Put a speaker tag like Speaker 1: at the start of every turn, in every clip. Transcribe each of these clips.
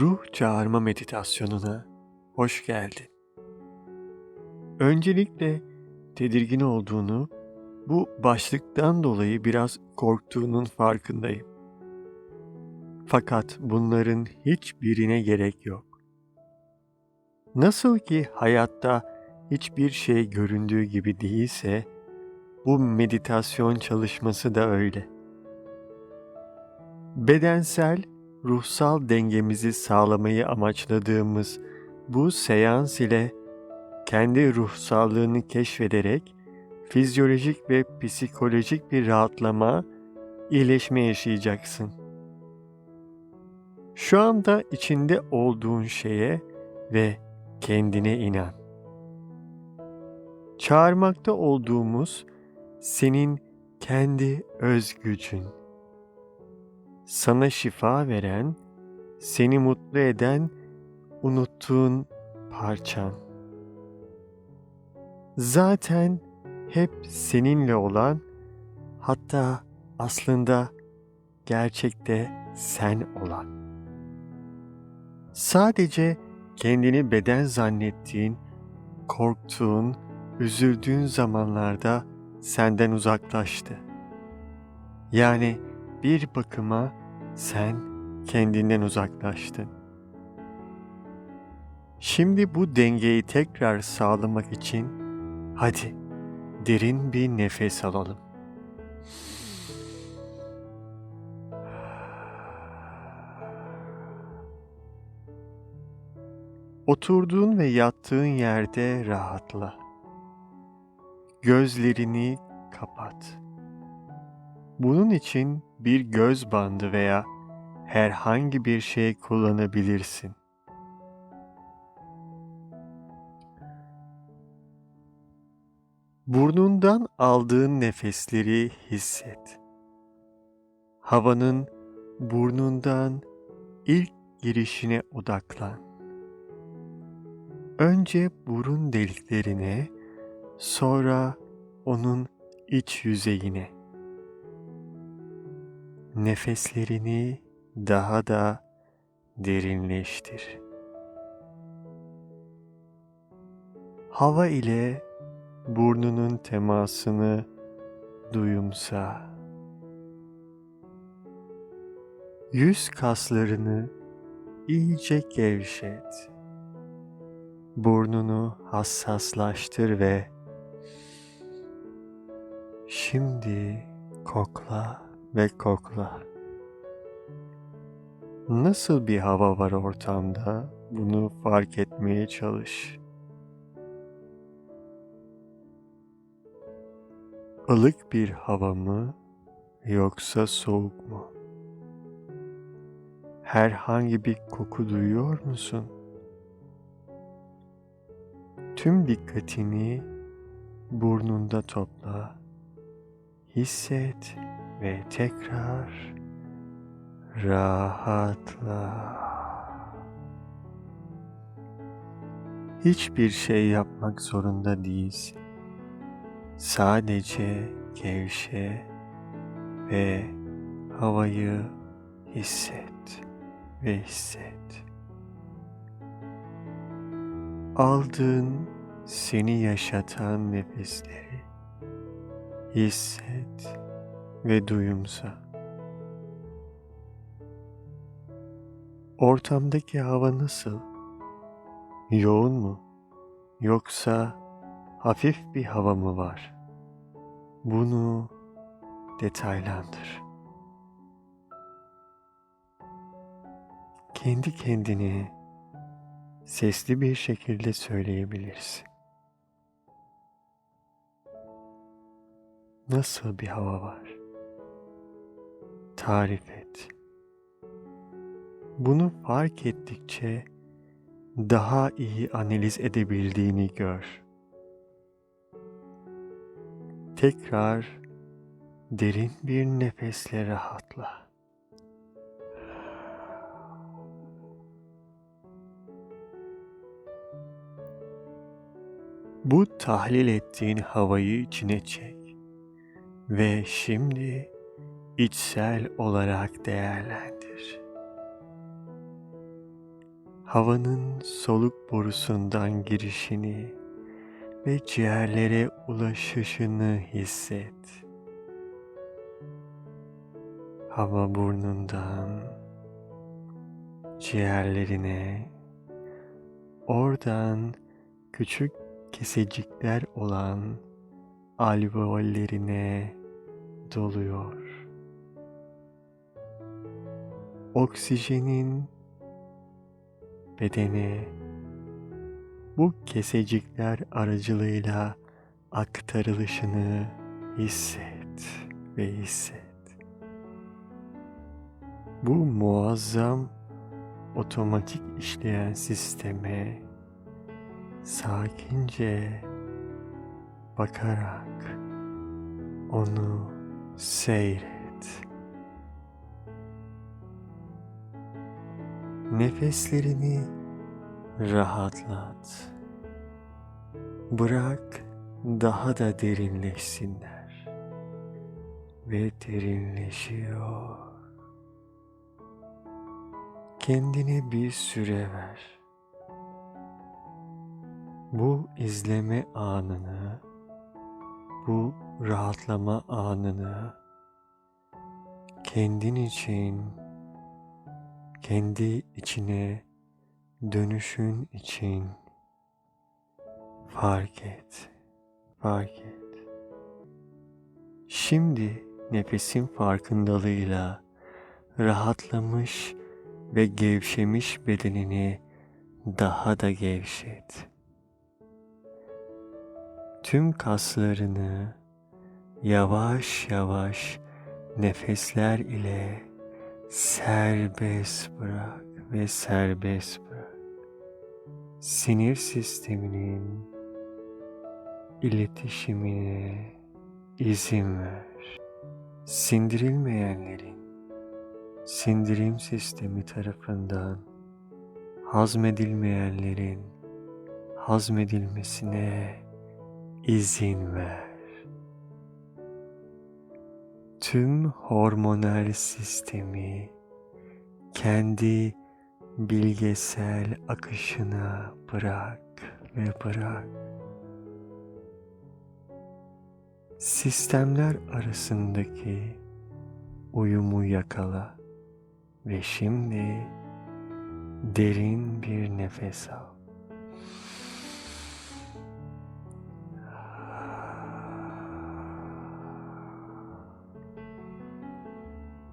Speaker 1: Ruh çağırma meditasyonuna hoş geldin. Öncelikle tedirgin olduğunu, bu başlıktan dolayı biraz korktuğunun farkındayım. Fakat bunların hiçbirine gerek yok. Nasıl ki hayatta hiçbir şey göründüğü gibi değilse, bu meditasyon çalışması da öyle. Bedensel ruhsal dengemizi sağlamayı amaçladığımız bu seans ile kendi ruhsallığını keşfederek fizyolojik ve psikolojik bir rahatlama, iyileşme yaşayacaksın. Şu anda içinde olduğun şeye ve kendine inan. Çağırmakta olduğumuz senin kendi öz gücün sana şifa veren, seni mutlu eden, unuttuğun parçan. Zaten hep seninle olan, hatta aslında gerçekte sen olan. Sadece kendini beden zannettiğin, korktuğun, üzüldüğün zamanlarda senden uzaklaştı. Yani bir bakıma sen kendinden uzaklaştın. Şimdi bu dengeyi tekrar sağlamak için hadi derin bir nefes alalım. Oturduğun ve yattığın yerde rahatla. Gözlerini kapat. Bunun için bir göz bandı veya herhangi bir şey kullanabilirsin. Burnundan aldığın nefesleri hisset. Havanın burnundan ilk girişine odaklan. Önce burun deliklerine, sonra onun iç yüzeyine nefeslerini daha da derinleştir. Hava ile burnunun temasını duyumsa. Yüz kaslarını iyice gevşet. Burnunu hassaslaştır ve şimdi kokla ve kokla. Nasıl bir hava var ortamda? Bunu fark etmeye çalış. Ilık bir hava mı yoksa soğuk mu? Herhangi bir koku duyuyor musun? Tüm dikkatini burnunda topla. Hisset ve tekrar rahatla. Hiçbir şey yapmak zorunda değilsin. Sadece gevşe ve havayı hisset ve hisset. Aldığın seni yaşatan nefesleri hisset ve duyumsa. Ortamdaki hava nasıl? Yoğun mu? Yoksa hafif bir hava mı var? Bunu detaylandır. Kendi kendine sesli bir şekilde söyleyebilirsin. Nasıl bir hava var? Tarif et. Bunu fark ettikçe daha iyi analiz edebildiğini gör. Tekrar derin bir nefesle rahatla. Bu tahlil ettiğin havayı içine çek ve şimdi içsel olarak değerlendir. havanın soluk borusundan girişini ve ciğerlere ulaşışını hisset. Hava burnundan ciğerlerine, oradan küçük kesecikler olan alveollerine doluyor. Oksijenin bedene bu kesecikler aracılığıyla aktarılışını hisset ve hisset. Bu muazzam otomatik işleyen sisteme sakince bakarak onu seyret. Nefeslerini rahatlat. Bırak daha da derinleşsinler. Ve derinleşiyor. Kendine bir süre ver. Bu izleme anını, bu rahatlama anını kendin için, kendi içine dönüşün için fark et, fark et. Şimdi nefesin farkındalığıyla rahatlamış ve gevşemiş bedenini daha da gevşet. Tüm kaslarını yavaş yavaş nefesler ile serbest bırak ve serbest bırak. Sinir sisteminin iletişimine izin ver. Sindirilmeyenlerin sindirim sistemi tarafından hazmedilmeyenlerin hazmedilmesine izin ver. Tüm hormonal sistemi kendi bilgesel akışına bırak ve bırak. Sistemler arasındaki uyumu yakala ve şimdi derin bir nefes al.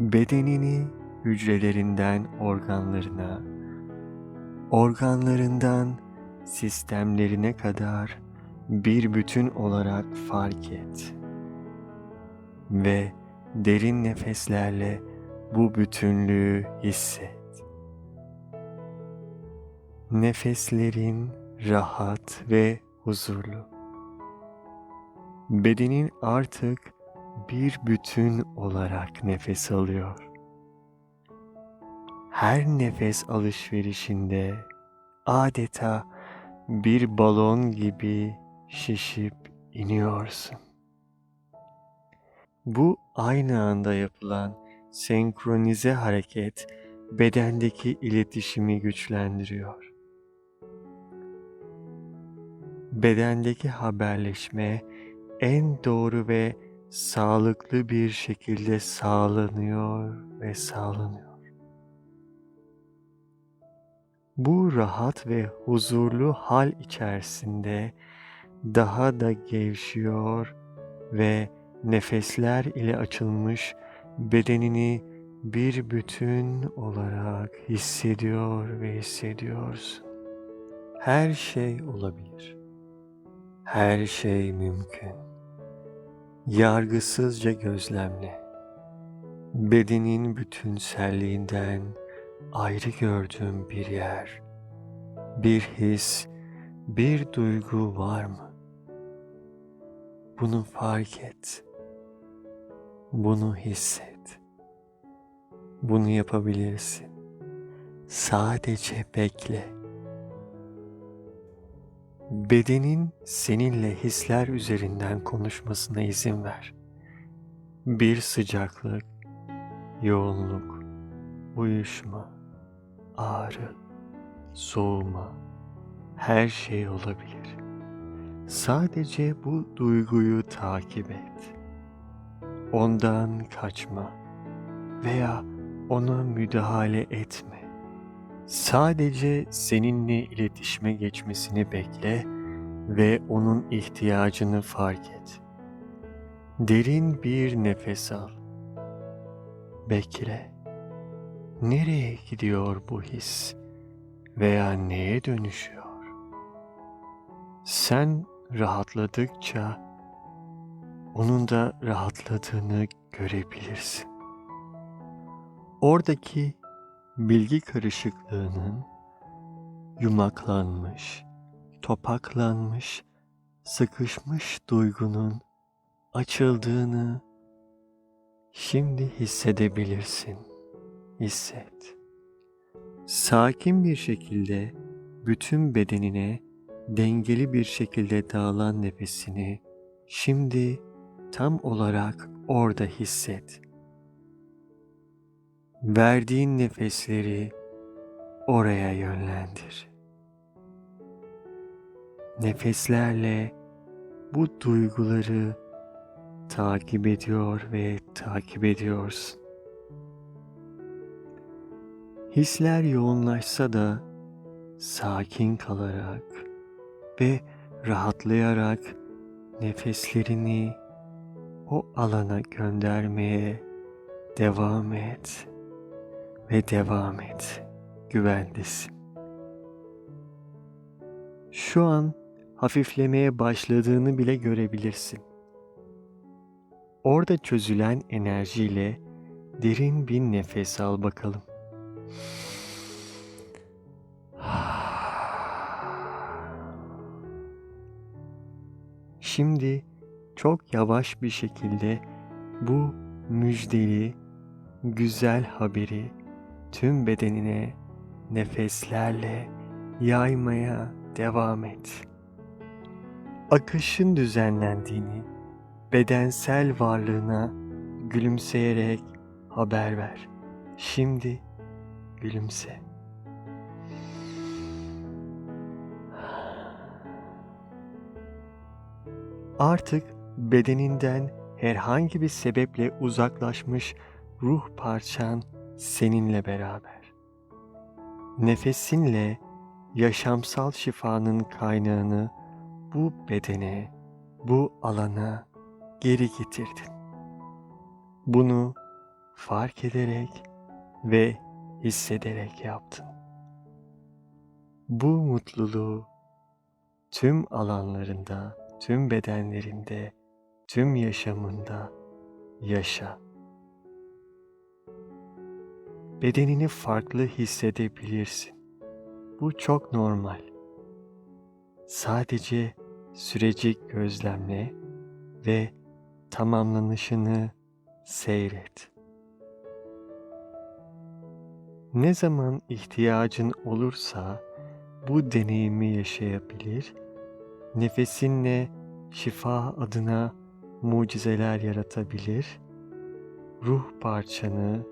Speaker 1: Bedenini hücrelerinden organlarına, organlarından sistemlerine kadar bir bütün olarak fark et. Ve derin nefeslerle bu bütünlüğü hisset. Nefeslerin rahat ve huzurlu. Bedenin artık bir bütün olarak nefes alıyor. Her nefes alışverişinde adeta bir balon gibi şişip iniyorsun. Bu aynı anda yapılan senkronize hareket bedendeki iletişimi güçlendiriyor. Bedendeki haberleşme en doğru ve sağlıklı bir şekilde sağlanıyor ve sağlanıyor. Bu rahat ve huzurlu hal içerisinde daha da gevşiyor ve nefesler ile açılmış bedenini bir bütün olarak hissediyor ve hissediyorsun. Her şey olabilir. Her şey mümkün. Yargısızca gözlemle. Bedenin bütünselliğinden ayrı gördüğüm bir yer, bir his, bir duygu var mı? Bunu fark et. Bunu hisset. Bunu yapabilirsin. Sadece bekle. Bedenin seninle hisler üzerinden konuşmasına izin ver. Bir sıcaklık, yoğunluk, uyuşma, ağrı, soğuma, her şey olabilir. Sadece bu duyguyu takip et. Ondan kaçma veya ona müdahale etme. Sadece seninle iletişime geçmesini bekle ve onun ihtiyacını fark et. Derin bir nefes al. Bekle. Nereye gidiyor bu his veya neye dönüşüyor? Sen rahatladıkça onun da rahatladığını görebilirsin. Oradaki bilgi karışıklığının yumaklanmış, topaklanmış, sıkışmış duygunun açıldığını şimdi hissedebilirsin. Hisset. Sakin bir şekilde bütün bedenine dengeli bir şekilde dağılan nefesini şimdi tam olarak orada hisset. Verdiğin nefesleri oraya yönlendir. Nefeslerle bu duyguları takip ediyor ve takip ediyorsun. Hisler yoğunlaşsa da sakin kalarak ve rahatlayarak nefeslerini o alana göndermeye devam et ve devam et. Güvendesin. Şu an hafiflemeye başladığını bile görebilirsin. Orada çözülen enerjiyle derin bir nefes al bakalım. Şimdi çok yavaş bir şekilde bu müjdeli, güzel haberi tüm bedenine nefeslerle yaymaya devam et. Akışın düzenlendiğini bedensel varlığına gülümseyerek haber ver. Şimdi gülümse. Artık bedeninden herhangi bir sebeple uzaklaşmış ruh parçan seninle beraber. Nefesinle yaşamsal şifanın kaynağını bu bedene, bu alana geri getirdin. Bunu fark ederek ve hissederek yaptın. Bu mutluluğu tüm alanlarında, tüm bedenlerinde, tüm yaşamında yaşa. Bedenini farklı hissedebilirsin. Bu çok normal. Sadece süreci gözlemle ve tamamlanışını seyret. Ne zaman ihtiyacın olursa bu deneyimi yaşayabilir, nefesinle şifa adına mucizeler yaratabilir, ruh parçanı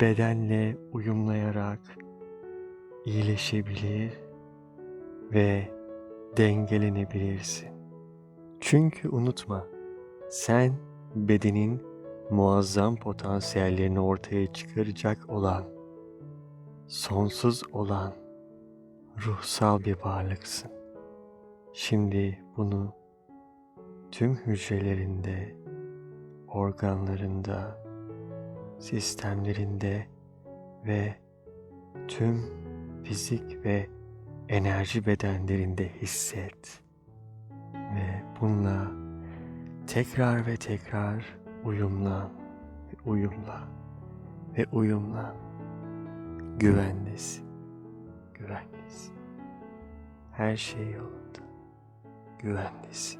Speaker 1: bedenle uyumlayarak iyileşebilir ve dengelenebilirsin. Çünkü unutma, sen bedenin muazzam potansiyellerini ortaya çıkaracak olan, sonsuz olan ruhsal bir varlıksın. Şimdi bunu tüm hücrelerinde, organlarında, sistemlerinde ve tüm fizik ve enerji bedenlerinde hisset ve bununla tekrar ve tekrar uyumlan ve uyumla ve uyumlan. Güvendesin, güvendesin. Her şey yolunda, güvendesin.